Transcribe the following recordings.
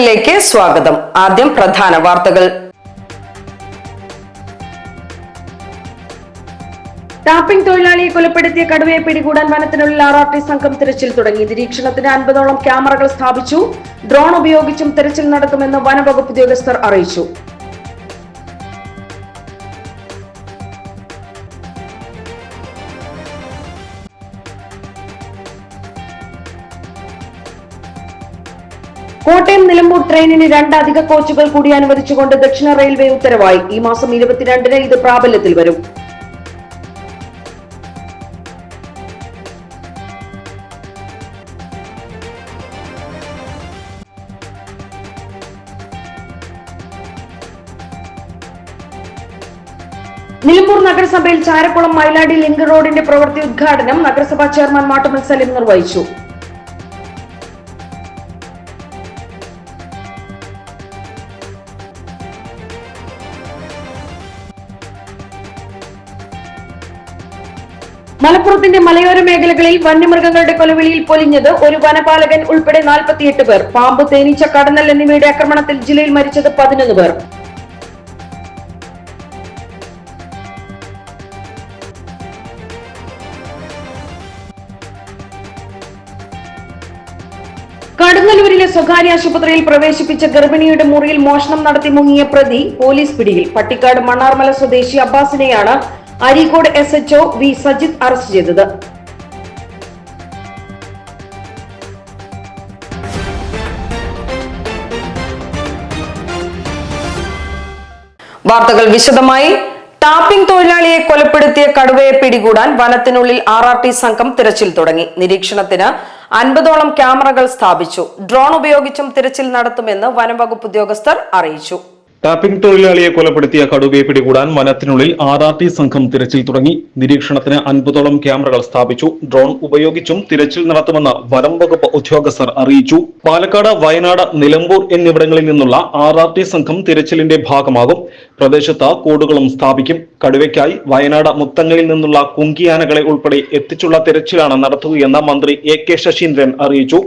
വാർത്തകളിലേക്ക് സ്വാഗതം. ആദ്യം പ്രധാന വാർത്തകൾ. ടാപ്പിംഗ് തൊഴിലാളിയെ കൊലപ്പെടുത്തിയ കടുവയെ പിടികൂടാൻ വനത്തിനുള്ളിൽ ആർ ആർ ടി സംഘം തിരച്ചിൽ തുടങ്ങി. നിരീക്ഷണത്തിന് അൻപതോളം ക്യാമറകൾ സ്ഥാപിച്ചു. ഡ്രോൺ ഉപയോഗിച്ചും തിരച്ചിൽ നടത്തുമെന്ന് വനവകുപ്പ് ഉദ്യോഗസ്ഥർ അറിയിച്ചു. നിലമ്പൂർ ട്രെയിനിന് രണ്ടധിക കോച്ചുകൾ കൂടി അനുവദിച്ചുകൊണ്ട് ദക്ഷിണ റെയിൽവേ ഉത്തരവായി. ഈ മാസം ഇരുപത്തിരണ്ടിന് ഇത് പ്രാബല്യത്തിൽ വരും. നിലമ്പൂർ നഗരസഭയിൽ ചാരക്കുളം മൈലാടി ലിങ്ക് റോഡിന്റെ പ്രവൃത്തി ഉദ്ഘാടനം നഗരസഭാ ചെയർമാൻ മാട്ടുമൽ സലിം നിർവഹിച്ചു. മലപ്പുറത്തിന്റെ മലയോര മേഖലകളിൽ വന്യമൃഗങ്ങളുടെ കൊലവിളിയിൽ പൊലിഞ്ഞത് ഒരു വനപാലകൻ ഉൾപ്പെടെ നാൽപ്പത്തിയെട്ട് പേർ. പാമ്പ് തേനീച്ച കടന്നൽ എന്നിവയുടെ ആക്രമണത്തിൽ ജില്ലയിൽ മരിച്ചത് പതിനൊന്ന് പേർ. കടുങ്ങല്ലൂരിലെ സ്വകാര്യ ആശുപത്രിയിൽ പ്രവേശിപ്പിച്ച ഗർഭിണിയുടെ മുറിയിൽ മോഷണം നടത്തി മുങ്ങിയ പ്രതി പോലീസ് പിടിയിൽ. പട്ടിക്കാട് മണ്ണാർമല സ്വദേശി അബ്ബാസിനെയാണ് Areekode S HO V Sajith arrest ചെയ്തത്. വാർത്തകൾ വിശദമായി. ടാപ്പിംഗ് തൊഴിലാളിയെ കൊലപ്പെടുത്തിയ കടുവയെ പിടികൂടാൻ വനത്തിനുള്ളിൽ ആർ ആർ ടി സംഘം തിരച്ചിൽ തുടങ്ങി. നിരീക്ഷണത്തിന് അൻപതോളം ക്യാമറകൾ സ്ഥാപിച്ചു. ഡ്രോൺ ഉപയോഗിച്ചും തിരച്ചിൽ നടത്തുമെന്ന് വനംവകുപ്പ് ഉദ്യോഗസ്ഥർ അറിയിച്ചു. ടാപ്പിംഗ് തൊഴിലാളിയെ കൊലപ്പെടുത്തിയ കടുവയെ പിടികൂടാൻ വനത്തിനുള്ളിൽ ആർ ആർ ടി സംഘം തിരച്ചിൽ തുടങ്ങി. നിരീക്ഷണത്തിന് അൻപതോളം ക്യാമറകൾ സ്ഥാപിച്ചു. ഡ്രോൺ ഉപയോഗിച്ചും തിരച്ചിൽ നടത്തുമെന്ന് വനം വകുപ്പ് ഉദ്യോഗസ്ഥർ അറിയിച്ചു. പാലക്കാട് വയനാട് നിലമ്പൂർ എന്നിവിടങ്ങളിൽ നിന്നുള്ള ആർ ആർ ടി സംഘം തിരച്ചിലിന്റെ ഭാഗമാകും. പ്രദേശത്ത് കൂടുകളും സ്ഥാപിക്കും. കടുവയ്ക്കായി വയനാട് മുത്തങ്ങളിൽ നിന്നുള്ള കുങ്കിയാനകളെ ഉൾപ്പെടെ എത്തിച്ചുള്ള തിരച്ചിലാണ് നടത്തുകയെന്ന് മന്ത്രി എ കെ ശശീന്ദ്രൻ അറിയിച്ചു.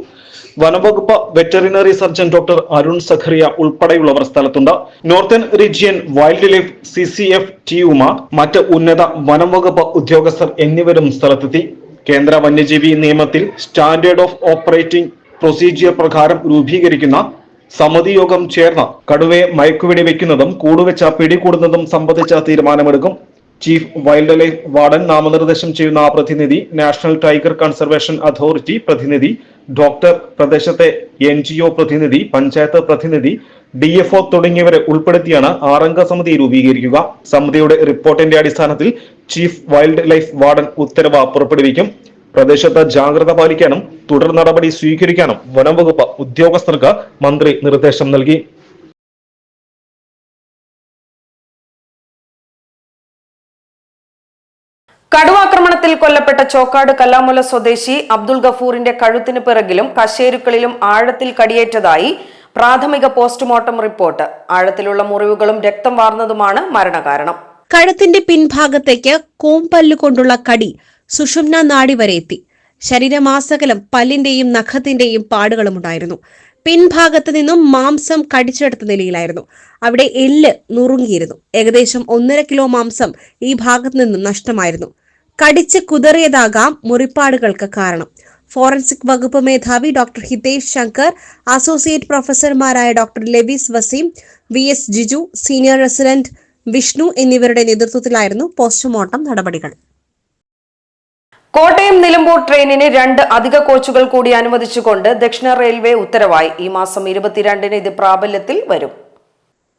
വനംവകുപ്പ് veterinary surgeon doctor Arun Zacharia ഉൾപ്പെടെയുള്ളവർ സ്ഥലത്തുണ്ട്. Northern region wild life C C F ടിയുമ മറ്റ് ഉന്നത വനംവകുപ്പ് ഉദ്യോഗസ്ഥർ എന്നിവരും സ്ഥലത്തെത്തി. കേന്ദ്ര വന്യജീവി നിയമത്തിൽ സ്റ്റാൻഡേർഡ് ഓഫ് ഓപ്പറേറ്റിംഗ് പ്രൊസീജിയർ പ്രകാരം രൂപീകരിക്കുന്ന സമിതി യോഗം ചേർന്ന് കടുവയെ മയക്കുവെടി വെക്കുന്നതും കൂടുവെച്ച പിടികൂടുന്നതും സംബന്ധിച്ച തീരുമാനമെടുക്കും. ചീഫ് വൈൽഡ് ലൈഫ് വാർഡൻ നാമനിർദ്ദേശം ചെയ്യുന്ന പ്രതിനിധി നാഷണൽ ടൈഗർ കൺസർവേഷൻ അതോറിറ്റി പ്രതിനിധി ഡോക്ടർ പ്രദേശത്തെ എൻ ജി ഒ പ്രതിനിധി പഞ്ചായത്ത് പ്രതിനിധി ഡി എഫ് ഒ തുടങ്ങിയവരെ ഉൾപ്പെടുത്തിയാണ് ആറംഗ സമിതി രൂപീകരിക്കുക. സമിതിയുടെ റിപ്പോർട്ടിന്റെ അടിസ്ഥാനത്തിൽ ചീഫ് വൈൽഡ് ലൈഫ് വാർഡൻ ഉത്തരവ് പുറപ്പെടുവിക്കും. പ്രദേശത്ത് ജാഗ്രത പാലിക്കാനും തുടർ നടപടി സ്വീകരിക്കാനും വനംവകുപ്പ് ഉദ്യോഗസ്ഥർക്ക് മന്ത്രി നിർദ്ദേശം നൽകി. കടുവാക്രമണത്തിൽ കൊല്ലപ്പെട്ട ചോക്കാട് കല്ലാമുല സ്വദേശി അബ്ദുൾ ഗഫൂറിന്റെ കഴുത്തിന് പിറകിലും കശേരുക്കളിലും ആഴത്തിൽ കടിയേറ്റതായി പ്രാഥമിക പോസ്റ്റ്മോർട്ടം റിപ്പോർട്ട്. ആഴത്തിലുള്ള മുറിവുകളും രക്തം വാർന്നതുമാണ് മരണകാരണം. കഴുത്തിന്റെ പിൻഭാഗത്തേക്ക് കൂമ്പല്ല് കൊണ്ടുള്ള കടി സുഷുമ്ന നാടി വരെ എത്തി. ശരീരമാസകലം പല്ലിന്റെയും നഖത്തിന്റെയും പാടുകളുമുണ്ടായിരുന്നു പിൻഭാഗത്ത് നിന്നും മാംസം കടിച്ചെടുത്ത നിലയിലായിരുന്നു. അവിടെ എല്ല് നുറുങ്ങിയിരുന്നു. ഏകദേശം ഒന്നര കിലോ മാംസം ഈ ഭാഗത്ത് നിന്നും നഷ്ടമായിരുന്നു. കടിച്ച് കുതറിയതാകാം മുറിപ്പാടുകൾക്ക് കാരണം. ഫോറൻസിക് വകുപ്പ് മേധാവി doctor Hitesh Shankar associate പ്രൊഫസർമാരായ doctor Lewis Waseem V S Jiju senior resident Vishnu എന്നിവരുടെ നേതൃത്വത്തിലായിരുന്നു പോസ്റ്റ്മോർട്ടം നടപടികൾ. കോട്ടയം നിലമ്പൂർ ട്രെയിനിന് രണ്ട് അധിക കോച്ചുകൾ കൂടി അനുവദിച്ചുകൊണ്ട് ദക്ഷിണ റെയിൽവേ ഉത്തരവായി. ഈ മാസം ഇരുപത്തിരണ്ടിന് ഇത് പ്രാബല്യത്തിൽ വരും.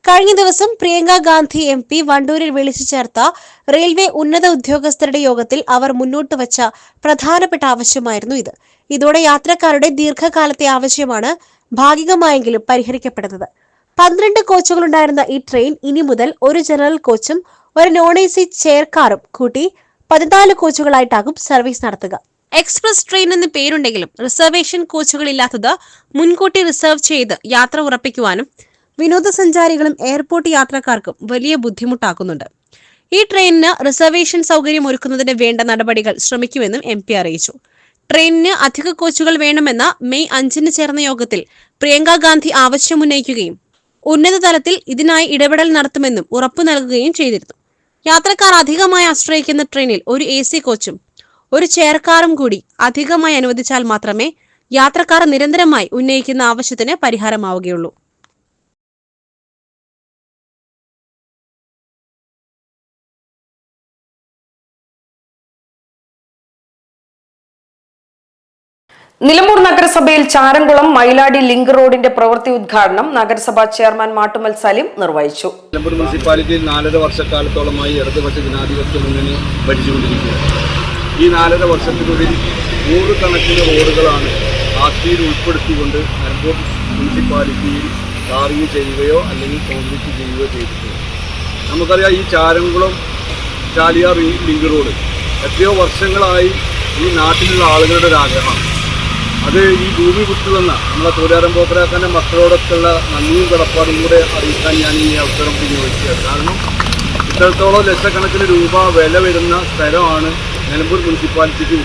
കഴിഞ്ഞ ദിവസം പ്രിയങ്ക ഗാന്ധി എം പി വണ്ടൂരിൽ വിളിച്ചു ചേർത്ത റെയിൽവേ ഉന്നത ഉദ്യോഗസ്ഥരുടെ യോഗത്തിൽ അവർ മുന്നോട്ട് വച്ച പ്രധാനപ്പെട്ട ആവശ്യമായിരുന്നു ഇത്. ഇതോടെ യാത്രക്കാരുടെ ദീർഘകാലത്തെ ആവശ്യമാണ് ഭാഗികമായെങ്കിലും പരിഹരിക്കപ്പെടുന്നത് പന്ത്രണ്ട് കോച്ചുകളുണ്ടായിരുന്ന ഈ ട്രെയിൻ ഇനി മുതൽ ഒരു ജനറൽ കോച്ചും ഒരു നോൺ എ സി ചെയർ കാറും കൂട്ടി പതിനാല് കോച്ചുകളായിട്ടാകും സർവീസ് നടത്തുക. എക്സ്പ്രസ് ട്രെയിൻ എന്ന് പേരുണ്ടെങ്കിലും റിസർവേഷൻ കോച്ചുകളില്ലാത്തത് മുൻകൂട്ടി റിസർവ് ചെയ്ത് യാത്ര ഉറപ്പിക്കുവാനും വിനോദസഞ്ചാരികളും എയർപോർട്ട് യാത്രക്കാർക്കും വലിയ ബുദ്ധിമുട്ടാക്കുന്നുണ്ട്. ഈ ട്രെയിനിന് റിസർവേഷൻ സൗകര്യം ഒരുക്കുന്നതിന് വേണ്ട നടപടികൾ ശ്രമിക്കുമെന്നും എം പി അറിയിച്ചു. ട്രെയിനിന് അധിക കോച്ചുകൾ വേണമെന്ന മെയ് അഞ്ചിന് ചേർന്ന യോഗത്തിൽ പ്രിയങ്ക ഗാന്ധി ആവശ്യമുന്നയിക്കുകയും ഉന്നതതലത്തിൽ ഇതിനായി ഇടപെടൽ നടത്തുമെന്നും ഉറപ്പു നൽകുകയും ചെയ്തിരുന്നു. യാത്രക്കാർ അധികമായി ആശ്രയിക്കുന്ന ട്രെയിനിൽ ഒരു എ സി കോച്ചും ഒരു ചെയർക്കാറും കൂടി അധികമായി അനുവദിച്ചാൽ മാത്രമേ യാത്രക്കാർ നിരന്തരമായി ഉന്നയിക്കുന്ന ആവശ്യത്തിന് പരിഹാരമാവുകയുള്ളൂ. നിലമ്പൂർ നഗരസഭയിൽ ചാരംകുളം മൈലാടി ലിങ്ക് റോഡിന്റെ പ്രവൃത്തി ഉദ്ഘാടനം നഗരസഭാ ചെയർമാൻ മാട്ടുമൽ സലിം നിർവഹിച്ചു. നിലമ്പൂർ മുനിസിപ്പാലിറ്റിയിൽ നാലര വർഷക്കാലത്തോളമായി ഇടതുപക്ഷ ജനാധിപത്യ മുന്നണി ഭരിച്ചുകൊണ്ടിരിക്കുകയാണ്. ഈ നാലര വർഷത്തിനുള്ളിൽ നൂറുകണക്കിന് റോഡുകളാണ് ആസ്തിയിൽ ഉൾപ്പെടുത്തിക്കൊണ്ട് നിലമ്പൂർ മുനിസിപ്പാലിറ്റിയിൽ ടാറിങ് ചെയ്യുകയോ അല്ലെങ്കിൽ കോൺക്രീറ്റ് ചെയ്യുകയോ ചെയ്തിട്ടുണ്ട്. നമുക്കറിയാം ഈ ചാരംകുളം ചാലിയാർ ലിങ്ക് റോഡ് എത്രയോ വർഷങ്ങളായി ഈ നാട്ടിലുള്ള ആളുകളുടെ ഒരു ആഗ്രഹമാണ്. അത് ഈ ഭൂമി വിട്ടുതന്ന നമ്മളെ തൊഴിലാരം പോക്കരാക്കാന്റെ മക്കളോടൊക്കെയുള്ള നന്ദിയും കടപ്പാടും കൂടെ അറിയിക്കാൻ ഞാൻ ഈ അവസരം വിനിയോഗിക്കുകയാണ് കാരണം ഇത്രത്തോളം ലക്ഷക്കണക്കിന് രൂപ വില വരുന്ന സ്ഥലമാണ് മുനിസിപ്പാലിറ്റിക്ക്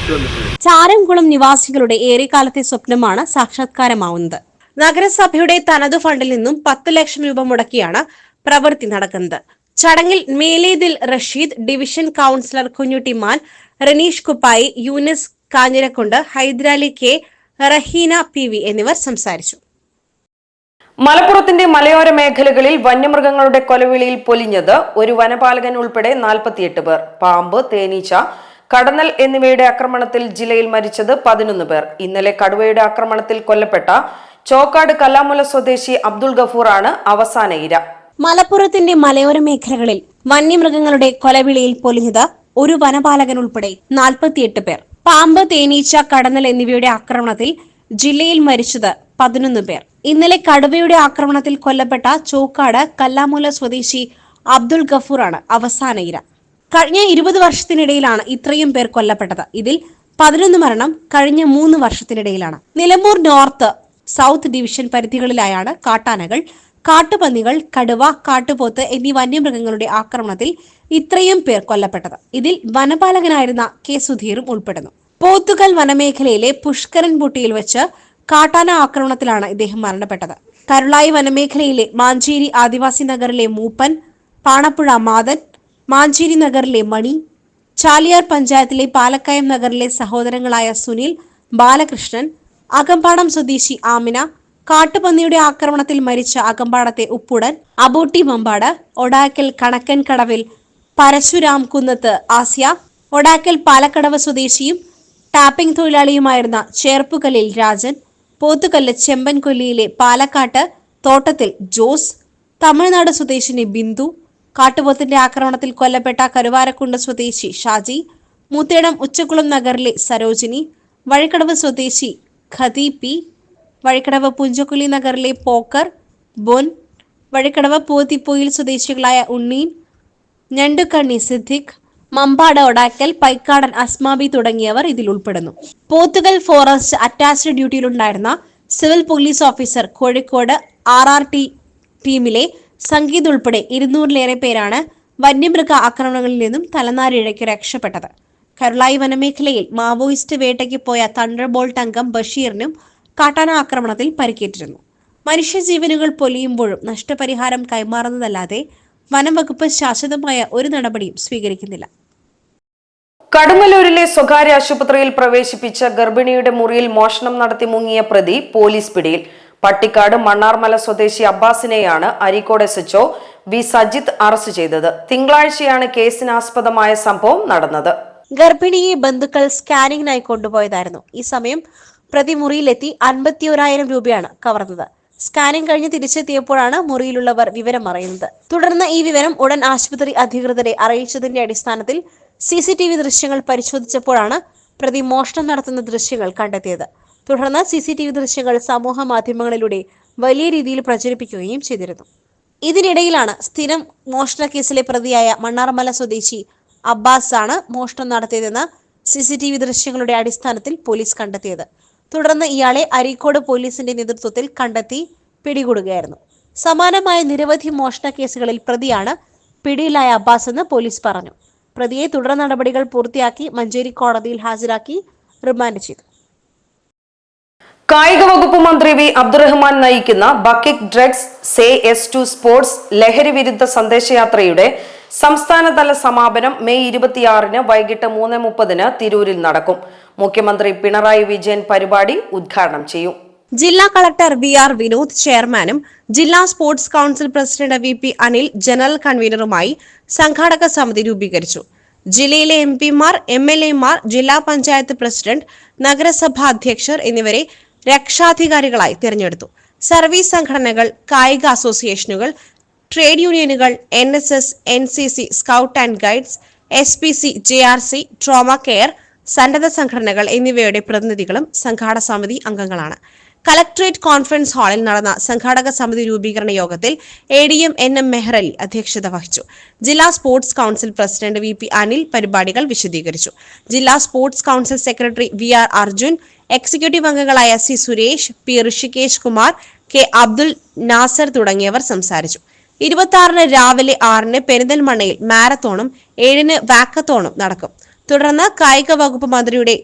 ചാരംകുളം നിവാസികളുടെ ഏറെക്കാലത്തെ സ്വപ്നമാണ് സാക്ഷാത്കാരമാവുന്നത്. നഗരസഭയുടെ തനതു ഫണ്ടിൽ നിന്നും പത്ത് ലക്ഷം രൂപ മുടക്കിയാണ് പ്രവൃത്തി നടക്കുന്നത്. ചടങ്ങിൽ Melethil Rasheed division councillor Kunhuttiman Ranish Kuppayi Yunis Kanhirakkond Hydarali K Raheena P V എന്നിവർ സംസാരിച്ചു. മലപ്പുറത്തിന്റെ മലയോര മേഖലകളിൽ വന്യമൃഗങ്ങളുടെ കൊലവിളിയിൽ പൊലിഞ്ഞത് ഒരു വനപാലകൻ ഉൾപ്പെടെ നാൽപ്പത്തിയെട്ട് പേർ. പാമ്പ് തേനീച്ച കടന്നൽ എന്നിവയുടെ ആക്രമണത്തിൽ ജില്ലയിൽ മരിച്ചത് പതിനൊന്ന് പേർ. ഇന്നലെ കടുവയുടെ ആക്രമണത്തിൽ കൊല്ലപ്പെട്ട ചോക്കാട് കല്ലാമുല സ്വദേശി അബ്ദുൾ ഗഫൂറാണ് അവസാന ഇര. മലപ്പുറത്തിന്റെ മലയോര മേഖലകളിൽ വന്യമൃഗങ്ങളുടെ കൊലവിളിയിൽ പൊലിഞ്ഞത് ഒരു വനപാലകൻ ഉൾപ്പെടെ നാൽപ്പത്തിയെട്ട് പേർ. പാമ്പ് തേനീച്ച കടന്നൽ എന്നിവയുടെ ആക്രമണത്തിൽ ജില്ലയിൽ മരിച്ചത് പതിനൊന്ന് പേർ. ഇന്നലെ കടുവയുടെ ആക്രമണത്തിൽ കൊല്ലപ്പെട്ട ചോക്കാട് കല്ലാമൂല സ്വദേശി അബ്ദുൾ ഗഫൂറാണ് അവസാന ഇര. കഴിഞ്ഞ ഇരുപത് വർഷത്തിനിടയിലാണ് ഇത്രയും പേർ കൊല്ലപ്പെട്ടത്. ഇതിൽ പതിനൊന്ന് മരണം കഴിഞ്ഞ മൂന്ന് വർഷത്തിനിടയിലാണ്. നിലമ്പൂർ നോർത്ത് സൗത്ത് ഡിവിഷൻ പരിധികളിലായാണ് കാട്ടാനകൾ കാട്ടുപന്നികൾ കടുവ കാട്ടുപോത്ത് എന്നീ വന്യമൃഗങ്ങളുടെ ആക്രമണത്തിൽ ഇത്രയും പേർ കൊല്ലപ്പെട്ടത്. ഇതിൽ വനപാലകനായിരുന്ന കെ സുധീറും ഉൾപ്പെടുന്നു. പോത്തുകൽ വനമേഖലയിലെ പുഷ്കരൻ ബുട്ടിയിൽ വെച്ച് കാട്ടാന ആക്രമണത്തിലാണ് ഇദ്ദേഹം മരണപ്പെട്ടത്. കരുളായി വനമേഖലയിലെ മാഞ്ചേരി ആദിവാസി നഗറിലെ മൂപ്പൻ പാണപ്പുഴ മാതൻ മാഞ്ചേരി നഗറിലെ മണി ചാലിയാർ പഞ്ചായത്തിലെ പാലക്കയം നഗറിലെ സഹോദരങ്ങളായ സുനിൽ ബാലകൃഷ്ണൻ അകമ്പാടം സ്വദേശി ആമിന കാട്ടുപന്നിയുടെ ആക്രമണത്തിൽ മരിച്ച അകമ്പാടത്തെ ഉപ്പുടൻ അബോട്ടി മമ്പാട് ഒടാക്കൽ കണക്കൻ കടവിൽ പരശുരാം കുന്നത്ത് ആസ്യ ഒടാക്കൽ പാലക്കടവ് സ്വദേശിയും ടാപ്പിംഗ് തൊഴിലാളിയുമായിരുന്ന ചേർപ്പുകല്ലിൽ രാജൻ പോത്തുകല്ല് ചെമ്പൻകൊല്ലിയിലെ പാലക്കാട്ട് തോട്ടത്തിൽ ജോസ് തമിഴ്നാട് സ്വദേശിനി ബിന്ദു കാട്ടുപോത്തിന്റെ ആക്രമണത്തിൽ കൊല്ലപ്പെട്ട കരുവാരക്കുണ്ട് സ്വദേശി ഷാജി മൂത്തേടം ഉച്ചക്കുളം നഗറിലെ സരോജിനി വഴിക്കടവ് സ്വദേശി ഖദി പി വഴിക്കടവ് പുഞ്ചക്കുലി നഗറിലെ പോക്കർ ബൊൻ വഴിക്കടവ് പോത്തിപ്പോയിൽ സ്വദേശികളായ ഉണ്ണീൻ ഞണ്ടുകണ്ണി സിദ്ദിഖ് മമ്പാട് ഒടാക്കൽ പൈക്കാടൻ അസ്മാബി തുടങ്ങിയവർ ഇതിൽ ഉൾപ്പെടുന്നു. Pothukal forest attached ഡ്യൂട്ടിയിലുണ്ടായിരുന്ന civil police officer Kozhikode R R T ടീമിലെ സംഗീത് ഉൾപ്പെടെ ഇരുന്നൂറിലേറെ പേരാണ് വന്യമൃഗ ആക്രമണങ്ങളിൽ നിന്നും തലനാരിഴയ്ക്ക് രക്ഷപ്പെട്ടത്. കരുളായി വനമേഖലയിൽ മാവോയിസ്റ്റ് വേട്ടയ്ക്ക് പോയ തണ്ടർ ബോൾട്ട് അംഗം ബഷീറിനും കാട്ടാന ആക്രമണത്തിൽ പരിക്കേറ്റിരുന്നു. മനുഷ്യജീവനുകൾ പൊലിയുമ്പോഴും നഷ്ടപരിഹാരം കൈമാറുന്നതല്ലാതെ വനം വകുപ്പ് ശാശ്വതമായ ഒരു നടപടിയും സ്വീകരിക്കുന്നില്ല. കടുങ്ങല്ലൂരിലെ സ്വകാര്യ ആശുപത്രിയിൽ പ്രവേശിപ്പിച്ച ഗർഭിണിയുടെ മുറിയിൽ മോഷണം നടത്തി മുങ്ങിയ പ്രതി പോലീസ് പിടിയിൽ. പട്ടിക്കാട് മണ്ണാർമല സ്വദേശി അബ്ബാസിനെയാണ് Areekode S HO V Sajith arrest ചെയ്തത്. തിങ്കളാഴ്ചയാണ് കേസിനാസ്പദമായ സംഭവം നടന്നത്. ഗർഭിണിയെ ബന്ധുക്കൾ സ്കാനിങ്ങിനായി കൊണ്ടുപോയതായിരുന്നു. ഈ സമയം പ്രതി മുറിയിലെത്തി അൻപത്തിയൊരായിരം രൂപയാണ് കവർന്നത്. സ്കാനിംഗ് കഴിഞ്ഞ് തിരിച്ചെത്തിയപ്പോഴാണ് മുറിയിലുള്ളവർ വിവരം അറിയുന്നത്. തുടർന്ന് ഈ വിവരം ഉടൻ ആശുപത്രി അധികൃതരെ അറിയിച്ചതിന്റെ അടിസ്ഥാനത്തിൽ സി സി ടി വി ദൃശ്യങ്ങൾ പരിശോധിച്ചപ്പോഴാണ് പ്രതി മോഷണം നടത്തുന്ന ദൃശ്യങ്ങൾ കണ്ടെത്തിയത്. തുടർന്ന് സി സി ടി വി ദൃശ്യങ്ങൾ സമൂഹ മാധ്യമങ്ങളിലൂടെ വലിയ രീതിയിൽ പ്രചരിപ്പിക്കുകയും ചെയ്തിരുന്നു. ഇതിനിടയിലാണ് സ്ഥിരം മോഷണ കേസിലെ പ്രതിയായ മണ്ണാർമല സ്വദേശി അബ്ബാസ് ആണ് മോഷണം നടത്തിയതെന്ന് സി സി ടി വി ദൃശ്യങ്ങളുടെ അടിസ്ഥാനത്തിൽ പോലീസ് കണ്ടെത്തിയത്. തുടർന്ന് ഇയാളെ അരീക്കോട് പോലീസിന്റെ നേതൃത്വത്തിൽ കണ്ടെത്തി പിടികൂടുകയായിരുന്നു. സമാനമായ നിരവധി മോഷണ കേസുകളിൽ പ്രതിയാണ് പിടിയിലായ അബ്ബാസ് എന്ന് പോലീസ് പറഞ്ഞു. പ്രതിയെ തുടർ നടപടികൾ പൂർത്തിയാക്കി മഞ്ചേരി കോടതിയിൽ ഹാജരാക്കി റിമാൻഡ് ചെയ്തു. കായിക വകുപ്പ് മന്ത്രി വി. അബ്ദുറഹ്മാൻ നയിക്കുന്ന kick drugs say yes to sports ലഹരി വിരുദ്ധ സന്ദേശയാത്രയുടെ സംസ്ഥാനതല സമാപനം മെയ് ഇരുപത്തിയാറിന് വൈകിട്ട് മൂന്ന് മുപ്പതിന് തിരൂരിൽ നടക്കും. മുഖ്യമന്ത്രി പിണറായി വിജയൻ പരിപാടി ഉദ്ഘാടനം ചെയ്യും. ജില്ലാ കളക്ടർ വി ആർ വിനോദ് ചെയർമാനും ജില്ലാ sports council president V P Anil general കൺവീനറുമായി സംഘാടക സമിതി രൂപീകരിച്ചു. ജില്ലയിലെ എം പിമാർ എം എൽ എമാർ ജില്ലാ പഞ്ചായത്ത് പ്രസിഡന്റ് നഗരസഭാ അധ്യക്ഷർ എന്നിവരെ രക്ഷാധികാരികളായി തിരഞ്ഞെടുത്തു. സർവീസ് സംഘടനകൾ കായിക അസോസിയേഷനുകൾ ട്രേഡ് യൂണിയനുകൾ N S S N C C scout and guides S P C J R C trauma care സന്നദ്ധ സംഘടനകൾ എന്നിവയുടെ പ്രതിനിധികളും സംഘാടക സമിതി അംഗങ്ങളാണ്. കലക്ട്രേറ്റ് കോൺഫറൻസ് ഹാളിൽ നടന്ന സംഘാടക സമിതി രൂപീകരണ യോഗത്തിൽ A D M N M Mehrali അധ്യക്ഷത വഹിച്ചു. ജില്ലാ sports council president V P Anil പരിപാടികൾ വിശദീകരിച്ചു. ജില്ലാ sports council secretary V R Arjun executive അംഗങ്ങളായ C Suresh P Rishikesh Kumar K Abdul Nasar തുടങ്ങിയവർ സംസാരിച്ചു. ഇരുപത്തി ആറിന് രാവിലെ ആറിന് പെരിന്തൽമണ്ണയിൽ മാരത്തോണും ഏഴിന് വാക്കത്തോണും നടക്കും. തുടർന്ന് കായിക വകുപ്പ് മന്ത്രിയുടെ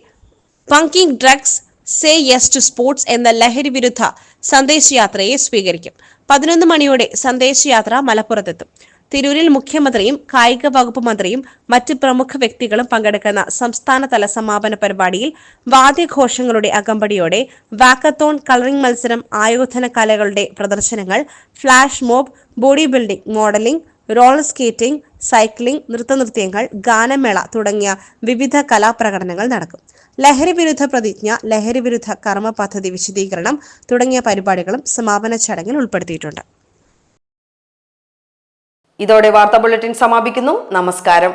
പങ്കിങ് drugs say yes to sports എന്ന ലഹരി വിരുദ്ധ സന്ദേശയാത്രയെ സ്വീകരിക്കും. പതിനൊന്ന് മണിയോടെ സന്ദേശയാത്ര മലപ്പുറത്തെത്തും. തിരൂരിൽ മുഖ്യമന്ത്രിയും കായിക വകുപ്പ് മന്ത്രിയും മറ്റ് പ്രമുഖ വ്യക്തികളും പങ്കെടുക്കുന്ന സംസ്ഥാനതല സമാപന പരിപാടിയിൽ വാദ്യഘോഷങ്ങളുടെ അകമ്പടിയോടെ വാക്കത്തോൺ കളറിംഗ് മത്സരം ആയോധന കലകളുടെ പ്രദർശനങ്ങൾ flash mob body building modelling roller skating cycling നൃത്തനൃത്യങ്ങൾ ഗാനമേള തുടങ്ങിയ വിവിധ കലാപ്രകടനങ്ങൾ നടക്കും. ലഹരി വിരുദ്ധ പ്രതിജ്ഞ ലഹരി വിരുദ്ധ കർമ്മ പദ്ധതി വിശദീകരണം തുടങ്ങിയ പരിപാടികളും സമാപന ചടങ്ങിൽ ഉൾപ്പെടുത്തിയിട്ടുണ്ട്. ഇതോടെ വാർത്താ ബുള്ളറ്റിൻ സമാപിക്കുന്നു. നമസ്കാരം.